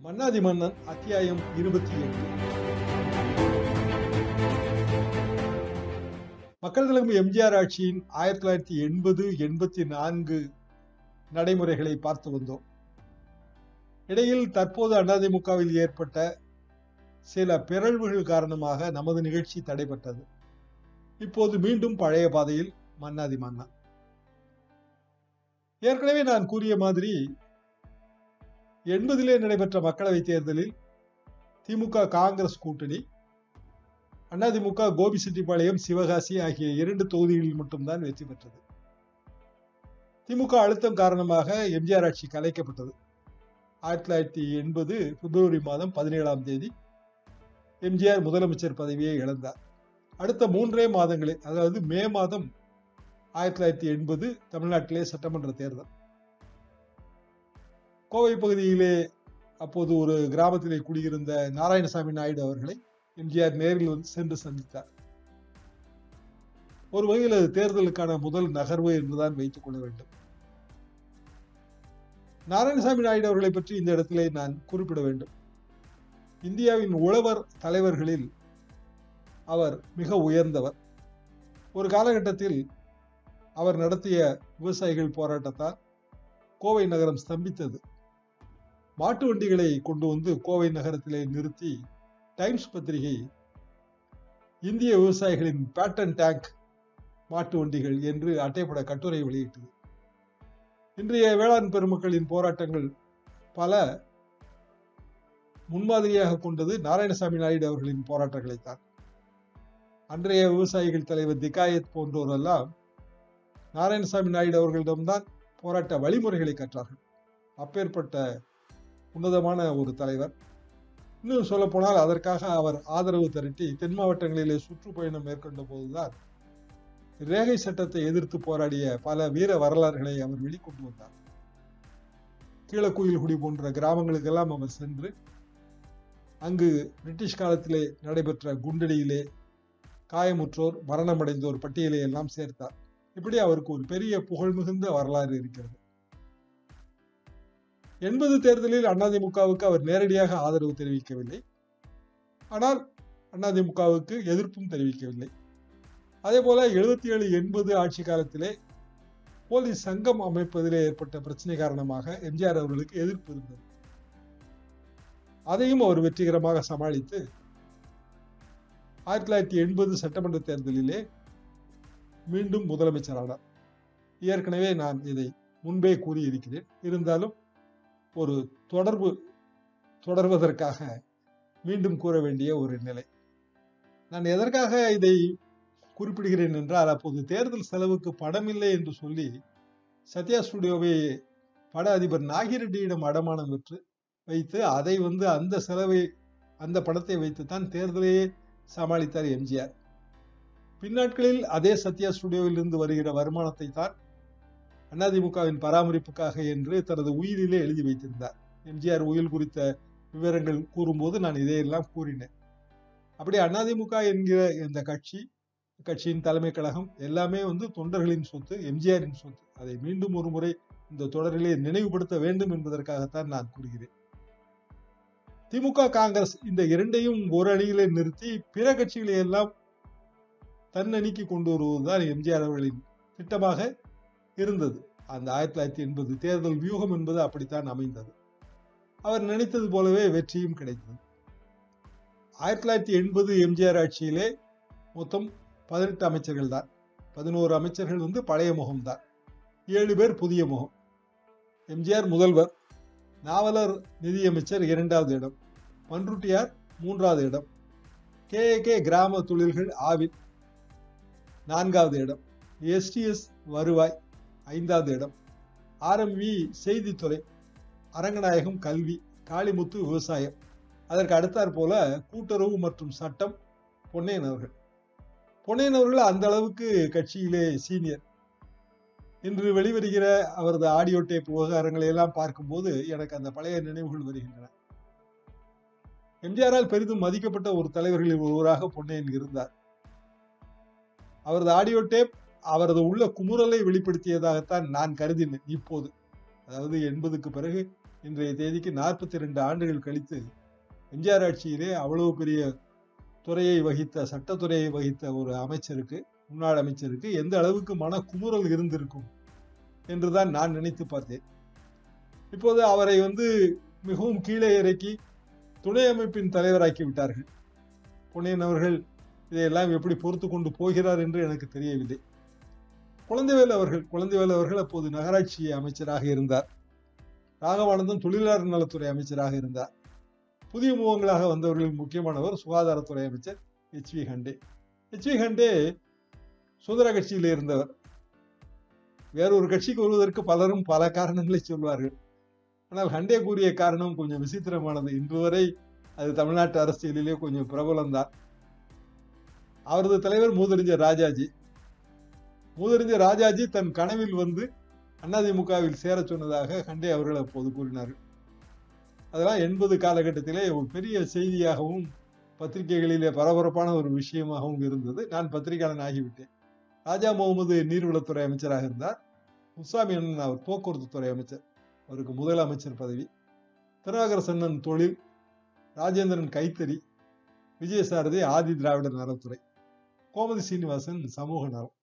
மன்னாதி மன்னன் அத்தியாயம் இருபத்தி எட்டு மக்கள் தலைமை எம்ஜிஆர் ஆட்சியின் ஆயிரத்தி தொள்ளாயிரத்தி எண்பது எண்பத்தி நான்கு நடைமுறைகளை பார்த்து வந்தோம். இடையில் தற்போது அதிமுகவில் ஏற்பட்ட சில பிறழ்வுகள் காரணமாக நமது நிகழ்ச்சி தடைபட்டது. இப்போது மீண்டும் பழைய பாதையில் மன்னாதி மன்னன். ஏற்கனவே நான் கூறிய மாதிரி எண்பதிலே நடைபெற்ற மக்களவைத் தேர்தலில் திமுக காங்கிரஸ் கூட்டணி அதிமுக கோபிச்செட்டிப்பாளையம் சிவகாசி ஆகிய இரண்டு தொகுதிகளில் மட்டும்தான் வெற்றி பெற்றது. திமுக அழுத்தம் காரணமாக எம்ஜிஆர் ஆட்சி கலைக்கப்பட்டது. ஆயிரத்தி தொள்ளாயிரத்தி எண்பது பிப்ரவரி மாதம் பதினேழாம் தேதி எம்ஜிஆர் முதலமைச்சர் பதவியை இழந்தார். அடுத்த மூன்றே மாதங்களில் அதாவது மே மாதம் ஆயிரத்தி தொள்ளாயிரத்தி எண்பது தமிழ்நாட்டிலே சட்டமன்ற தேர்தல். கோவை பகுதியிலே அப்போது ஒரு கிராமத்திலே குடியிருந்த நாராயணசாமி நாயுடு அவர்களை எம்ஜிஆர் நேரில் வந்து சென்று சந்தித்தார். ஒரு வகையில் அது தேர்தலுக்கான முதல் நகர்வு என்றுதான் வைத்துக் கொள்ள வேண்டும். நாராயணசாமி நாயுடு அவர்களை பற்றி இந்த இடத்திலே நான் குறிப்பிட வேண்டும். இந்தியாவின் உழவர் தலைவர்களில் அவர் மிக உயர்ந்தவர். ஒரு காலகட்டத்தில் அவர் நடத்திய விவசாயிகள் போராட்டத்தால் கோவை நகரம் ஸ்தம்பித்தது. மாட்டு வண்டிகளை கொண்டு வந்து கோவை நகரத்திலே நிறுத்தி டைம்ஸ் பத்திரிகை இந்திய விவசாயிகளின் பேட்டன் டேங்க் மாட்டு வண்டிகள் என்று அட்டைப்பட கட்டுரை வெளியிட்டது. இன்றைய வேளாண் பெருமக்களின் போராட்டங்கள் பல முன்மாதிரியாக கொண்டது நாராயணசாமி நாயுடு அவர்களின் போராட்டங்களைத்தான். அன்றைய விவசாயிகள் தலைவர் திகாயத் போன்றோரெல்லாம் நாராயணசாமி நாயுடு அவர்களிடம்தான் போராட்ட வழிமுறைகளை கற்றார்கள். அப்பேற்பட்ட உன்னதமான ஒரு தலைவர். இன்னும் சொல்லப்போனால் அதற்காக அவர் ஆதரவு திரட்டி தென் மாவட்டங்களிலே சுற்றுப்பயணம் மேற்கொண்ட போதுதான் ரேகை சட்டத்தை எதிர்த்து போராடிய பல வீர வரலாறுகளை அவர் வெளிக்கொண்டு வந்தார். கீழக்குயில்குடி போன்ற கிராமங்களுக்கெல்லாம் அவர் சென்று அங்கு பிரிட்டிஷ் காலத்திலே நடைபெற்ற குண்டடியிலே காயமுற்றோர் மரணமடைந்தோர் பட்டியலை எல்லாம் சேர்த்தார். இப்படி அவருக்கு ஒரு பெரிய புகழ் மிகுந்த வரலாறு இருக்கிறது. எண்பது தேர்தலில் அதிமுகவுக்கு அவர் நேரடியாக ஆதரவு தெரிவிக்கவில்லை. ஆனால் அதிமுகவுக்கு எதிர்ப்பும் தெரிவிக்கவில்லை. அதே போல எழுபத்தி ஏழு எண்பது ஆட்சி காலத்திலே போலீஸ் சங்கம் அமைப்பதிலே ஏற்பட்ட பிரச்சனை காரணமாக எம்ஜிஆர் அவர்களுக்கு எதிர்ப்பு இருந்தது. அதையும் அவர் வெற்றிகரமாக சமாளித்து ஆயிரத்தி தொள்ளாயிரத்தி எண்பது சட்டமன்ற தேர்தலிலே மீண்டும் முதலமைச்சரானார். ஏற்கனவே நான் இதை முன்பே கூறியிருக்கிறேன். இருந்தாலும் ஒரு தொடர்பு தொடர்வதற்காக மீண்டும் கூற வேண்டிய ஒரு நிலை. நான் எதற்காக இதை குறிப்பிடுகிறேன் என்றால் அப்போது தேர்தல் செலவுக்கு படமில்லை என்று சொல்லி சத்யா ஸ்டுடியோவை பட அதிபர் நாகிரெட்டியிடம் அடமானம் பெற்று வைத்து அதை வந்து அந்த செலவை அந்த படத்தை வைத்து தான் தேர்தலையே சமாளித்தார் எம்ஜிஆர். பின்னாட்களில் அதே சத்யா ஸ்டுடியோவில் இருந்து வருகிற வருமானத்தை தான் அதிமுகவின் பராமரிப்புக்காக என்று தனது உயிரிலே எழுதி வைத்திருந்தார். எம்ஜிஆர் உயில் குறித்த விவரங்கள் கூறும்போது நான் இதையெல்லாம் கூறினேன். அப்படி அதிமுக என்கிற இந்த கட்சி கட்சியின் தலைமை கழகம் எல்லாமே வந்து தொண்டர்களின் சொத்து எம்ஜிஆரின் சொத்து. அதை மீண்டும் ஒரு முறை இந்த தொடரிலே நினைவுபடுத்த வேண்டும் என்பதற்காகத்தான் நான் கூறுகிறேன். திமுக காங்கிரஸ் இந்த இரண்டையும் ஒரு அணியிலே நிறுத்தி பிற கட்சிகளை எல்லாம் தன்னணிக்கு கொண்டு வருவதுதான் எம்ஜிஆர் அவர்களின் திட்டமாக இருந்தது. அந்த ஆயிரத்தி தொள்ளாயிரத்தி எண்பது தேர்தல் வியூகம் என்பது அப்படித்தான் அமைந்தது. அவர் நினைத்தது போலவே வெற்றியும் கிடைத்தது. ஆயிரத்தி தொள்ளாயிரத்தி எண்பது எம்ஜிஆர் ஆட்சியிலே மொத்தம் பதினெட்டு அமைச்சர்கள் தான். பதினோரு அமைச்சர்கள் வந்து பழைய முகம்தான் ஏழு பேர் புதிய முகம். எம்ஜிஆர் முதல்வர் நாவலர் நிதியமைச்சர் இரண்டாவது இடம். பன்ருட்டியார் மூன்றாவது இடம். கே கே கிராம தொழில்கள் ஆவின் நான்காவது இடம். எஸ்டிஎஸ் வருவாய் ஐந்தாவது இடம். ஆர்எம்வி செய்தித்துறை அரங்கநாயகம் கல்வி காளிமுத்து விவசாயம். அதற்கு அடுத்தாற் போல கூட்டுறவு மற்றும் சட்டம் பொன்னையன் அவர்கள். பொன்னையன் அவர்கள் அந்த அளவுக்கு கட்சியிலே சீனியர். இன்று வெளிவருகிற அவரது ஆடியோ டேப் விவகாரங்களை எல்லாம் பார்க்கும்போது எனக்கு அந்த பழைய நினைவுகள் வருகின்றன. எம்ஜிஆரால் பெரிதும் மதிக்கப்பட்ட ஒரு தலைவர்களில் ஒருவராக பொன்னையன் இருந்தார். அவரது ஆடியோ டேப் அவரது உள்ள குமுறலை வெளிப்படுத்தியதாகத்தான் நான் கருதினேன் இப்போது. அதாவது எண்பதுக்கு பிறகு இன்றைய தேதிக்கு நாற்பத்தி ரெண்டு ஆண்டுகள் கழித்து எம்ஜிஆர் ஆட்சியிலே அவ்வளவு பெரிய துறையை வகித்த சட்டத்துறையை வகித்த ஒரு அமைச்சருக்கு முன்னாள் அமைச்சருக்கு எந்த அளவுக்கு மன குமுறல் இருந்திருக்கும் என்றுதான் நான் நினைத்து பார்த்தேன். இப்போது அவரை வந்து மிகவும் கீழே இறக்கி துணை அமைப்பின் தலைவராக்கி விட்டார்கள். பொன்னியின் அவர்கள் இதையெல்லாம் எப்படி பொறுத்து கொண்டு போகிறார் என்று எனக்கு தெரியவில்லை. குழந்தைவேல் அவர்கள் குழந்தைவேல் அவர்கள் அப்போது நகராட்சி அமைச்சராக இருந்தார். ராகவானந்தம் தொழிலாளர் நலத்துறை அமைச்சராக இருந்தார். புதிய முகங்களாக வந்தவர்களில் முக்கியமானவர் சுகாதாரத்துறை அமைச்சர் H V Hande H V Hande சுதந்திர கட்சியில் இருந்தவர். வேறொரு கட்சிக்கு வருவதற்கு பலரும் பல காரணங்களை சொல்வார்கள். ஆனால் ஹண்டே கூறிய காரணம் கொஞ்சம் விசித்திரமானது. இன்று வரை அது தமிழ்நாட்டு அரசியலிலே கொஞ்சம் பிரபலம்தான். அவரது தலைவர் மூதறிஞர் ராஜாஜி மூதறிஞர் ராஜாஜி தன் கனவில் வந்து அதிமுகவில் சேர சொன்னதாக ஹண்டே அவர்கள் அப்போது கூறினார்கள். அதெல்லாம் எண்பது காலகட்டத்திலே ஒரு பெரிய செய்தியாகவும் பத்திரிகைகளிலே பரபரப்பான ஒரு விஷயமாகவும் இருந்தது. நான் பத்திரிகையாளன் ஆகிவிட்டேன். ராஜா முகமது நீர்வளத்துறை அமைச்சராக இருந்தார். முசாமி அண்ணன் அவர் போக்குவரத்து துறை அமைச்சர். அவருக்கு முதல் அமைச்சர் பதவி. திருநாகரசன்னன் தொழில் ராஜேந்திரன் கைத்தறி விஜயசாரதி ஆதி திராவிடர் நலத்துறை. கோமதி சீனிவாசன் சமூக நலம்.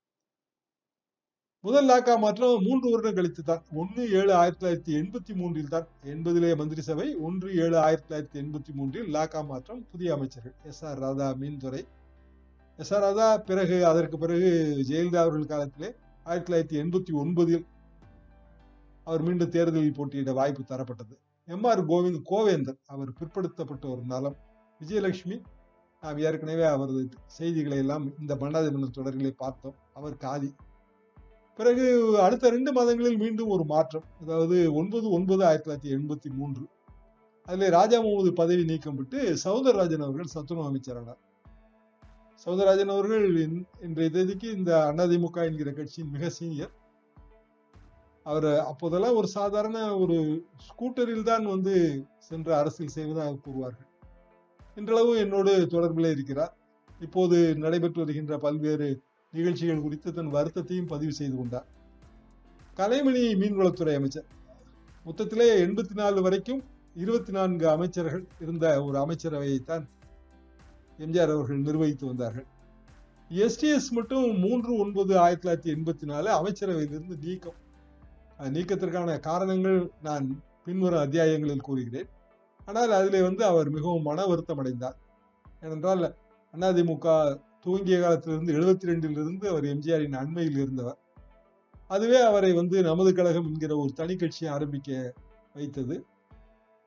முதல் லாக்கா மாற்றம் மூன்று வருடம் கழித்து தான். ஒன்னு ஏழு ஆயிரத்தி தொள்ளாயிரத்தி எண்பத்தி மூன்றில் தான். எண்பதிலே மந்திரி சபை ஒன்று ஏழு ஆயிரத்தி தொள்ளாயிரத்தி எண்பத்தி மூன்றில் லாக்கா மாற்றம் புதிய அமைச்சர்கள். எஸ் ஆர் ராதா மீன்துறை. எஸ் ஆர் ராதா பிறகு அதற்கு பிறகு ஜெயலலிதா அவர்கள் காலத்திலே ஆயிரத்தி தொள்ளாயிரத்தி எண்பத்தி ஒன்பதில் அவர் மீண்டும் தேர்தலில் போட்டியிட வாய்ப்பு தரப்பட்டது. எம் ஆர் கோவிந்த் கோவேந்தர் அவர் பிற்படுத்தப்பட்ட ஒரு நலம். விஜயலட்சுமி நாம் ஏற்கனவே அவரது செய்திகளை எல்லாம் இந்த மன்னாதி மன்னர் தொடர்களை பார்த்தோம். அவர் காதி. பிறகு அடுத்த ரெண்டு மாதங்களில் மீண்டும் ஒரு மாற்றம். அதாவது ஒன்பது ஒன்பது ஆயிரத்தி தொள்ளாயிரத்தி எண்பத்தி மூன்று. அதில் ராஜா முகமது பதவி நீக்கம் விட்டு சவுந்தரராஜன் அவர்கள் சத்துணவு அமைச்சரானார் சவுந்தரராஜன் அவர்கள் இன்றைய தேதிக்கு இந்த அதிமுக என்கிற கட்சியின் மிக சீனியர். அவர் அப்போதெல்லாம் ஒரு சாதாரண ஒரு ஸ்கூட்டரில் தான் வந்து சென்று அரசியல் செய்வதாக கூறுவார்கள். இன்றளவும் என்னோடு தொடர்பில் இருக்கிறார். இப்போது நடைபெற்று வருகின்ற பல்வேறு நிகழ்ச்சிகள் குறித்து தன் வருத்தத்தையும் பதிவு செய்து கொண்டார். கலைமணி மீன்வளத்துறை அமைச்சர். மொத்தத்திலே எண்பத்தி நாலு வரைக்கும் இருபத்தி நான்கு அமைச்சர்கள் இருந்த ஒரு அமைச்சரவையைத்தான் எம்ஜிஆர் அவர்கள் நிர்வகித்து வந்தார்கள். எஸ்டிஎஸ் மட்டும் மூன்று ஒன்பது ஆயிரத்தி தொள்ளாயிரத்தி எண்பத்தி நாலு அமைச்சரவையிலிருந்து நீக்கம். நீக்கத்திற்கான காரணங்கள் நான் பின்வரும் அத்தியாயங்களில் கூறுகிறேன். ஆனால் அதிலே வந்து அவர் மிகவும் மன வருத்தம் அடைந்தார் ஏனென்றால் அதிமுக துவங்கிய காலத்திலிருந்து எழுபத்தி ரெண்டிலிருந்து அவர் எம்ஜிஆரின் அண்மையில் இருந்தவர். அதுவே அவரை வந்து நமது கழகம் என்கிற ஒரு தனி கட்சியை ஆரம்பிக்க வைத்தது.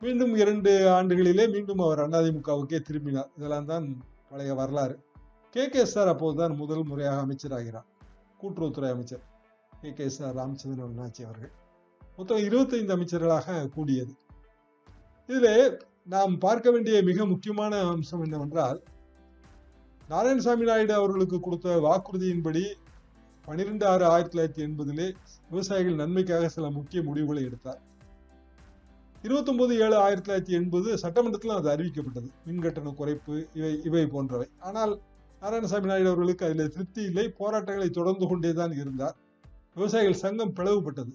மீண்டும் இரண்டு ஆண்டுகளிலே மீண்டும் அவர் அதிமுகவுக்கே திரும்பினார். இதெல்லாம் தான் பழைய வரலாறு. கே. கே. எஸ் ஆர் அப்போதுதான் முதல் முறையாக அமைச்சராகிறார். கூட்டுறவுத்துறை அமைச்சர் K. K. S R Ramachandran அண்ணாச்சி அவர்கள். மொத்தம் இருபத்தைந்து அமைச்சர்களாக கூடியது. இதில் நாம் பார்க்க வேண்டிய மிக முக்கியமான அம்சம் என்னவென்றால் நாராயணசாமி நாயுடு அவர்களுக்கு கொடுத்த வாக்குறுதியின்படி பனிரெண்டு ஆறு ஆயிரத்தி தொள்ளாயிரத்தி எண்பதிலே விவசாயிகள் நன்மைக்காக சில முக்கிய முடிவுகளை எடுத்தார். இருபத்தொன்பது ஏழு ஆயிரத்தி தொள்ளாயிரத்தி எண்பது சட்டமன்றத்தில் அது அறிவிக்கப்பட்டது. மின்கட்டண குறைப்பு இவை இவை போன்றவை. ஆனால் நாராயணசாமி நாயுடு அவர்களுக்கு அதில் திருப்தி இல்லை. போராட்டங்களை தொடர்ந்து கொண்டே தான் இருந்தார். விவசாயிகள் சங்கம் பிளவுபட்டது.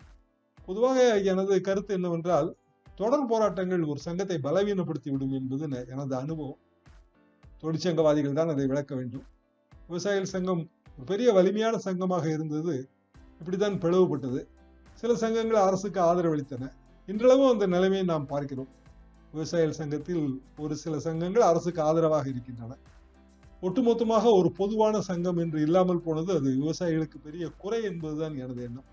பொதுவாக எனது கருத்து என்னவென்றால் தொடர் போராட்டங்கள் ஒரு சங்கத்தை பலவீனப்படுத்தி விடும் என்பது எனது அனுபவம். தொழிற்சங்கவாதிகள் தான் அதை விளக்க வேண்டும். விவசாயிகள் சங்கம் பெரிய வலிமையான சங்கமாக இருந்தது. இப்படித்தான் பிளவுபட்டது. சில சங்கங்கள் அரசுக்கு ஆதரவளித்தன. இன்றளவும் அந்த நிலைமையை நாம் பார்க்கிறோம். விவசாயிகள் சங்கத்தில் ஒரு சில சங்கங்கள் அரசுக்கு ஆதரவாக இருக்கின்றன. ஒட்டுமொத்தமாக ஒரு பொதுவான சங்கம் என்று இல்லாமல் போனது அது விவசாயிகளுக்கு பெரிய குறை என்பதுதான் எனது எண்ணம்.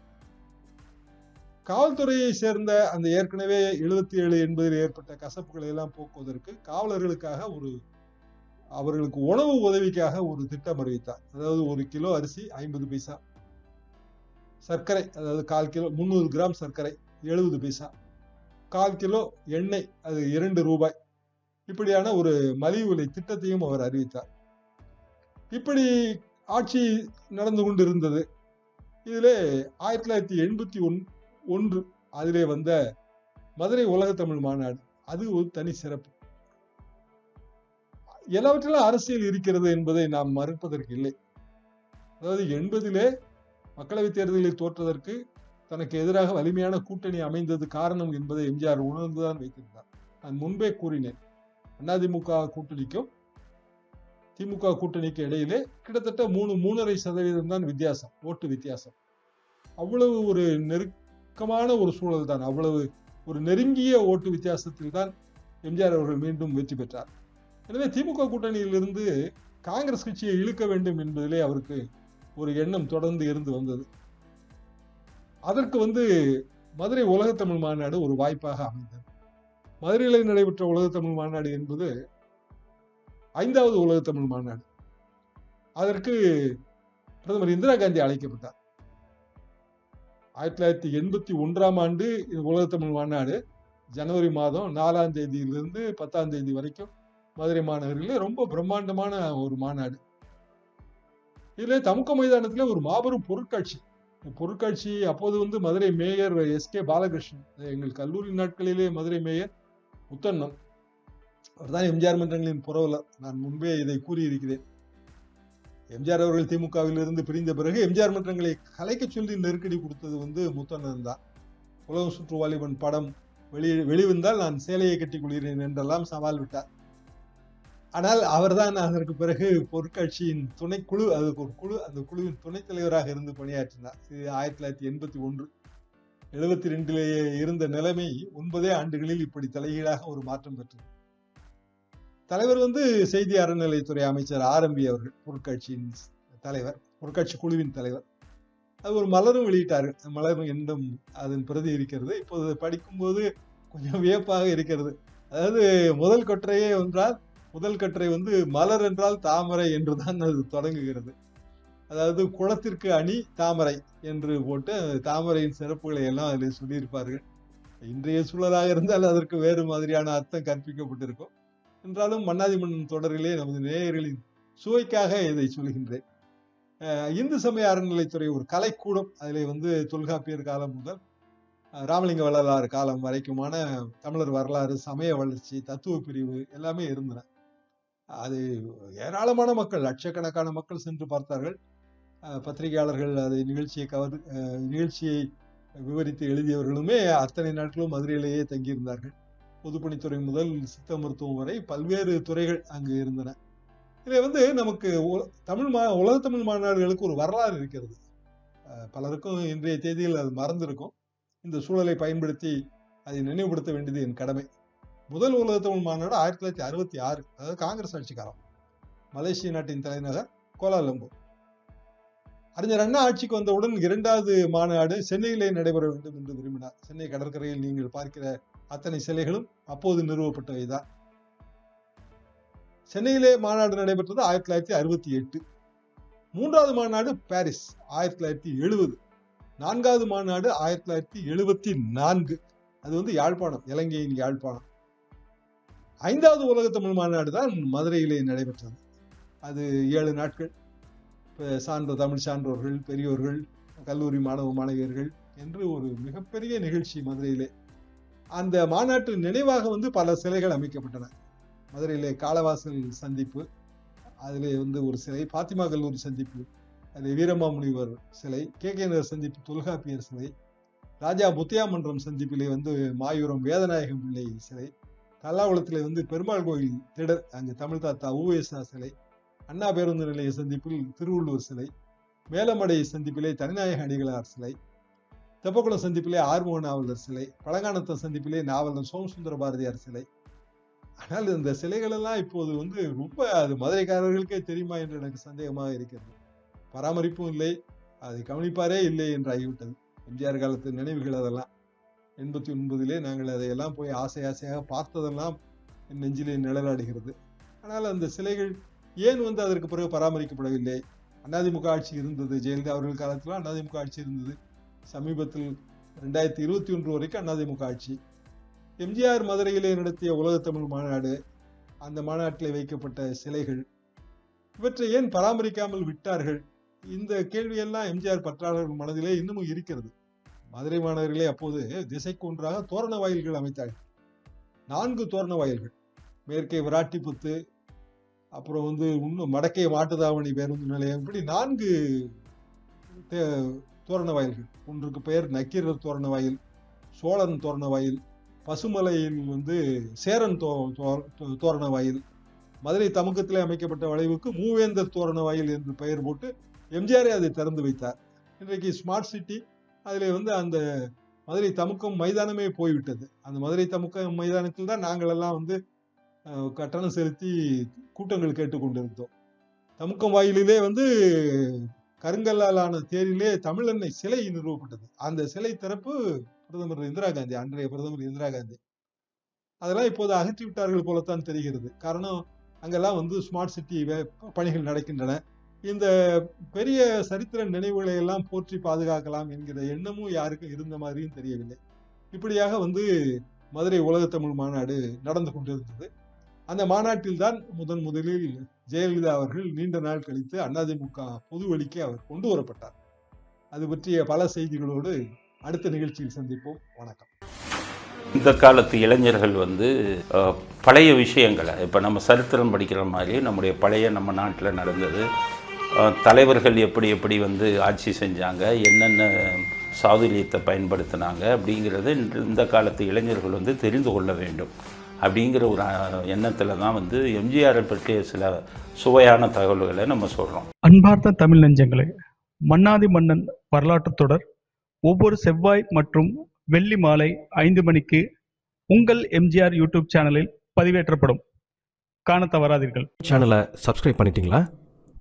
காவல்துறையை சேர்ந்த அந்த ஏற்கனவே எழுபத்தி ஏழு எண்பதில் ஏற்பட்ட கசப்புகளை எல்லாம் போக்குவதற்கு காவலர்களுக்காக ஒரு அவர்களுக்கு உணவு உதவிக்காக ஒரு திட்டம் அறிவித்தார். அதாவது ஒரு கிலோ அரிசி ஐம்பது பைசா. சர்க்கரை அதாவது கால் கிலோ முந்நூறு கிராம் சர்க்கரை எழுபது பைசா. கால் கிலோ எண்ணெய் அது இரண்டு ரூபாய். இப்படியான ஒரு மலிவு விலை திட்டத்தையும் அவர் அறிவித்தார். இப்படி ஆட்சி நடந்து கொண்டிருந்தது. இதில் ஆயிரத்தி தொள்ளாயிரத்தி எண்பத்தி ஒன் ஒன்று அதிலே வந்த மதுரை உலக தமிழ் மாநாடு. அது ஒரு தனி சிறப்பு. எல்லாவற்றிலும் அரசியல் இருக்கிறது என்பதை நாம் மறுப்பதற்கு இல்லை. அதாவது எண்பதிலே மக்களவைத் தேர்தலில் தோற்றதற்கு தனக்கு எதிராக வலிமையான கூட்டணி அமைந்தது காரணம் என்பதை எம்ஜிஆர் உணர்ந்துதான் வைத்திருந்தார். நான் முன்பே கூறினேன். அதிமுக கூட்டணிக்கும் திமுக கூட்டணிக்கு இடையிலே கிட்டத்தட்ட மூணு மூணரை சதவீதம் தான் வித்தியாசம் ஓட்டு வித்தியாசம். அவ்வளவு ஒரு நெருக்கமான ஒரு சூழல் தான் அவ்வளவு ஒரு நெருங்கிய ஓட்டு வித்தியாசத்தில் தான் எம்ஜிஆர் அவர்கள் மீண்டும் வெற்றி பெற்றார். எனவே திமுக கூட்டணியிலிருந்து காங்கிரஸ் கட்சியை இழுக்க வேண்டும் என்பதிலே அவருக்கு ஒரு எண்ணம் தொடர்ந்து இருந்து வந்தது. அதற்கு வந்து மதுரை உலகத்தமிழ் மாநாடு ஒரு வாய்ப்பாக அமைந்தது. மதுரையில் நடைபெற்ற உலகத்தமிழ் மாநாடு என்பது ஐந்தாவது உலகத்தமிழ் மாநாடு. அதற்கு பிரதமர் இந்திரா காந்தி அழைக்கப்பட்டார். ஆயிரத்தி தொள்ளாயிரத்தி எண்பத்தி ஒன்றாம் ஆண்டு உலகத்தமிழ் மாநாடு ஜனவரி மாதம் நாலாம் தேதியிலிருந்து பத்தாம் தேதி வரைக்கும் மதுரை மாநகரிலே ரொம்ப பிரம்மாண்டமான ஒரு மாநாடு. இதுல தமுக்க மைதானத்துல ஒரு மாபெரும் பொருட்காட்சி. பொருட்காட்சி அப்போது வந்து Madurai mayor S K Balakrishnan எங்கள் கல்லூரி நாட்களிலே மதுரை மேயர் முத்தண்ணன். அவர்தான் எம்ஜிஆர் மன்றங்களின் புறவலர் நான் முன்பே இதை கூறியிருக்கிறேன். எம்ஜிஆர் அவர்கள் திமுகவிலிருந்து பிரிந்த பிறகு எம்ஜிஆர் மன்றங்களை கலைக்க சொல்லி நெருக்கடி கொடுத்தது வந்து முத்தண்ணன் தான். உலகம் சுற்று வாலிபன் படம் வெளி வெளிவந்தால் நான் சேலையை கட்டிக் கொள்கிறேன் என்றெல்லாம் சவால் விட்டார். ஆனால் அவர்தான் அதற்கு பிறகு பொருட்காட்சியின் துணைக்குழு அதுக்கு ஒரு குழு அந்த குழுவின் துணைத் தலைவராக இருந்து பணியாற்றினார். இது ஆயிரத்தி தொள்ளாயிரத்தி எண்பத்தி ஒன்று. எழுபத்தி ரெண்டிலேயே இருந்த நிலைமை ஒன்பதே ஆண்டுகளில் இப்படி தலைகீழாக ஒரு மாற்றம் பெற்றது. தலைவர் வந்து செய்தி அறநிலையத்துறை அமைச்சர் ஆரம்பி அவர்கள் பொருட்காட்சியின் தலைவர் பொருட்காட்சி குழுவின் தலைவர். அது ஒரு மலரும் வெளியிட்டார்கள். மலரும் என்றும் அதன் பிரதி இருக்கிறது. இப்போது படிக்கும்போது கொஞ்சம் வியப்பாக இருக்கிறது. அதாவது முதல் கொற்றையே என்றால் முதல் கட்டுரை வந்து மலர் என்றால் தாமரை என்றுதான் அது தொடங்குகிறது. அதாவது குளத்திற்கு அணி தாமரை என்று போட்டு தாமரையின் சிறப்புகளை எல்லாம் அதில் சொல்லியிருப்பார்கள். இன்றைய சூழலாக இருந்தால் அதற்கு வேறு மாதிரியான அர்த்தம் கற்பிக்கப்பட்டிருக்கும். என்றாலும் மன்னாதி மன்னன் தொடரிலே நமது நேயர்களின் சுவைக்காக இதை சொல்கின்றேன். இந்து சமய அறநிலைத்துறை ஒரு கலைக்கூடம் அதில் வந்து தொல்காப்பியர் காலம் முதல் ராமலிங்க வள்ளலார் காலம் வரைக்குமான தமிழர் வரலாறு சமய வளர்ச்சி தத்துவ பிரிவு எல்லாமே இருந்தன. அது ஏராளமான மக்கள் லட்சக்கணக்கான மக்கள் சென்று பார்த்தார்கள். பத்திரிகையாளர்கள் அதை நிகழ்ச்சியை கவர் நிகழ்ச்சியை விவரித்து எழுதியவர்களுமே அத்தனை நாட்களும் மதுரையிலேயே தங்கியிருந்தார்கள். பொதுப்பணித்துறை முதல் சித்த மருத்துவம் வரை பல்வேறு துறைகள் அங்கு இருந்தன. இதை வந்து நமக்கு தமிழ் மா உலக தமிழ் மாநாடுகளுக்கு ஒரு வரலாறு இருக்கிறது. பலருக்கும் இன்றைய தேதியில் அது மறந்திருக்கும். இந்த சூழலை பயன்படுத்தி அதை நினைவுபடுத்த வேண்டியது என் கடமை. முதல் உலக தமிழ் மாநாடு ஆயிரத்தி தொள்ளாயிரத்தி அறுபத்தி ஆறு அதாவது காங்கிரஸ் ஆட்சி காலம் மலேசிய நாட்டின் தலைநகர் கோலாலம்பூர். அறிஞர் அண்ணா ஆட்சிக்கு வந்தவுடன் இரண்டாவது மாநாடு சென்னையிலே நடைபெற வேண்டும் என்று விரும்பினார். சென்னை கடற்கரையில் நீங்கள் பார்க்கிற அத்தனை சிலைகளும் அப்போது நிறுவப்பட்டவைதான். சென்னையிலே மாநாடு நடைபெற்றது ஆயிரத்தி தொள்ளாயிரத்தி அறுபத்தி எட்டு. மூன்றாவது மாநாடு பாரிஸ் ஆயிரத்தி தொள்ளாயிரத்தி எழுபது. நான்காவது மாநாடு ஆயிரத்தி தொள்ளாயிரத்தி எழுபத்தி நான்கு. அது வந்து யாழ்ப்பாணம் இலங்கையின் யாழ்ப்பாணம். ஐந்தாவது உலக தமிழ் மாநாடு தான் மதுரையிலே நடைபெற்றது. அது ஏழு நாட்கள். இப்போ சான்ற தமிழ் சான்றோர்கள் பெரியோர்கள் கல்லூரி மாணவ மாணவியர்கள் என்று ஒரு மிகப்பெரிய நிகழ்ச்சி மதுரையிலே. அந்த மாநாட்டு நினைவாக வந்து பல சிலைகள் அமைக்கப்பட்டன. மதுரையிலே காலவாசல் சந்திப்பு அதிலே வந்து ஒரு சிலை பாத்திமா கல்லூரி சந்திப்பு அதில் வீரமாமுனிவர் சிலை கே கே நகர் சந்திப்பு தொல்காப்பியர் சிலை ராஜா புத்தியா மன்றம் சந்திப்பிலே வந்து மாயூரம் வேதநாயகம் பிள்ளை சிலை தல்லாகுளத்திலே வந்து பெருமாள் கோயில் திடர் அங்கே தமிழ் தாத்தா ஊவேசா சிலை அண்ணா பேருந்து நிலைய சந்திப்பில் திருவள்ளூர் சிலை மேலமடை சந்திப்பிலே தனிநாயக அடிகளார் சிலை தெப்பக்குளம் சந்திப்பிலே ஆர்மோ நாவலர் சிலை பழங்கானத்தம் சந்திப்பிலே நாவலர் சோமசுந்தர பாரதியார் சிலை. ஆனால் இந்த சிலைகள் எல்லாம் இப்போது வந்து ரொம்ப அது மதுரைக்காரர்களுக்கே தெரியுமா என்று எனக்கு சந்தேகமாக இருக்கிறது. பராமரிப்பும் இல்லை அதை கவனிப்பாரே இல்லை என்று ஆகிவிட்டது. எம்ஜிஆர் காலத்து நினைவுகள் அதெல்லாம். எண்பத்தி ஒன்பதிலே நாங்கள் அதையெல்லாம் போய் ஆசை ஆசையாக பார்த்ததெல்லாம் என் நெஞ்சிலே நிழலாடுகிறது. ஆனால் அந்த சிலைகள் ஏன் வந்து அதற்கு பிறகு பராமரிக்கப்படவில்லை? அண்ணாதிமுக ஆட்சி இருந்தது. ஜெயலலிதா அவர்கள் காலத்தில் அண்ணாதிமுக ஆட்சி இருந்தது. சமீபத்தில் ரெண்டாயிரத்தி இருபத்தி ஒன்று வரைக்கும் அண்ணாதிமுக ஆட்சி எம்ஜிஆர் மதுரையிலே நடத்திய உலகத்தமிழ் மாநாடு அந்த மாநாட்டில் வைக்கப்பட்ட சிலைகள் இவற்றை ஏன் பராமரிக்காமல் விட்டார்கள்? இந்த கேள்வியெல்லாம் எம்ஜிஆர் பற்றாளர்கள் மனதிலே இன்னமும் இருக்கிறது. மதுரை மாணவர்களே அப்போது திசைக்கு ஒன்றாக தோரண வாயில்கள் அமைத்தார்கள் நான்கு தோரண வாயில்கள். மேற்கே விராட்டிப்புத்து அப்புறம் வந்து இன்னும் மடக்கே மாட்டுதாவணி பேருந்து நிலையம் இப்படி நான்கு தோரண வாயில்கள். ஒன்றுக்கு பெயர் நக்கீரர் தோரண வாயில் சோழன் தோரண வாயில் பசுமலையில் வந்து சேரன் தோ தோ- தோரண வாயில். மதுரை தமுக்கத்திலே அமைக்கப்பட்ட வளைவுக்கு மூவேந்தர் தோரண வாயில் என்று பெயர் போட்டு எம்ஜிஆரே அதை திறந்து வைத்தார். இன்றைக்கு ஸ்மார்ட் சிட்டி அதில் வந்து அந்த மதுரை தமுக்கம் மைதானமே போய்விட்டது. அந்த மதுரை தமுக்கம் மைதானத்தில் தான் நாங்களெல்லாம் வந்து கட்டணம் செலுத்தி கூட்டங்கள் கேட்டுக்கொண்டிருந்தோம். தமுக்கம் வாயிலிலே வந்து கருங்கல்லாலான தேரிலே தமிழன்னை சிலை நிறுவப்பட்டது. அந்த சிலை திறப்பு பிரதமர் இந்திரா காந்தி அன்றைய பிரதமர் இந்திரா காந்தி. அதெல்லாம் இப்போது அகற்றி விட்டார்கள் போலத்தான் தெரிகிறது. காரணம் அங்கெல்லாம் வந்து ஸ்மார்ட் சிட்டி பணிகள் நடக்கின்றன. இந்த பெரிய சரித்திர நினைவுகளை எல்லாம் போற்றி பாதுகாக்கலாம் என்கிற எண்ணமும் யாருக்கும் இருந்த மாதிரியும் தெரியவில்லை. இப்படியாக வந்து மதுரை உலகத்தமிழ் மாநாடு நடந்து கொண்டிருந்தது. அந்த மாநாட்டில் தான் முதன் முதலில் ஜெயலலிதா அவர்கள் நீண்ட நாள் கழித்து அதிமுக பொது வழிக்கு அவர் கொண்டு வரப்பட்டார். அது பற்றிய பல செய்திகளோடு அடுத்த நிகழ்ச்சியில் சந்திப்போம். வணக்கம். இந்த காலத்து இளைஞர்கள் வந்து பழைய விஷயங்களை இப்போ நம்ம சரித்திரம் படிக்கிற மாதிரி நம்முடைய பழைய நம்ம நாட்டில் நடந்தது. தலைவர்கள் எப்படி எப்படி வந்து ஆட்சி செஞ்சாங்க என்னென்ன சாதுரியத்தை பயன்படுத்தினாங்க அப்படிங்கிறது இந்த- இந்த காலத்து இளைஞர்கள் வந்து தெரிந்து கொள்ள வேண்டும். அப்படிங்கிற ஒரு எண்ணத்தில் தான் வந்து எம்ஜிஆரை பற்றிய சில சுவையான தகவல்களை நம்ம சொல்கிறோம் அன்பார்ந்த தமிழ் நெஞ்சங்களே மன்னாதி மன்னன் வரலாற்றுத் தொடர் ஒவ்வொரு செவ்வாய் மற்றும் வெள்ளி மாலை ஐந்து மணிக்கு உங்கள் எம்ஜிஆர் யூடியூப் சேனலில் பதிவேற்றப்படும். காண தவறாதீர்கள். சேனலை சப்ஸ்கிரைப் பண்ணிட்டீங்களா?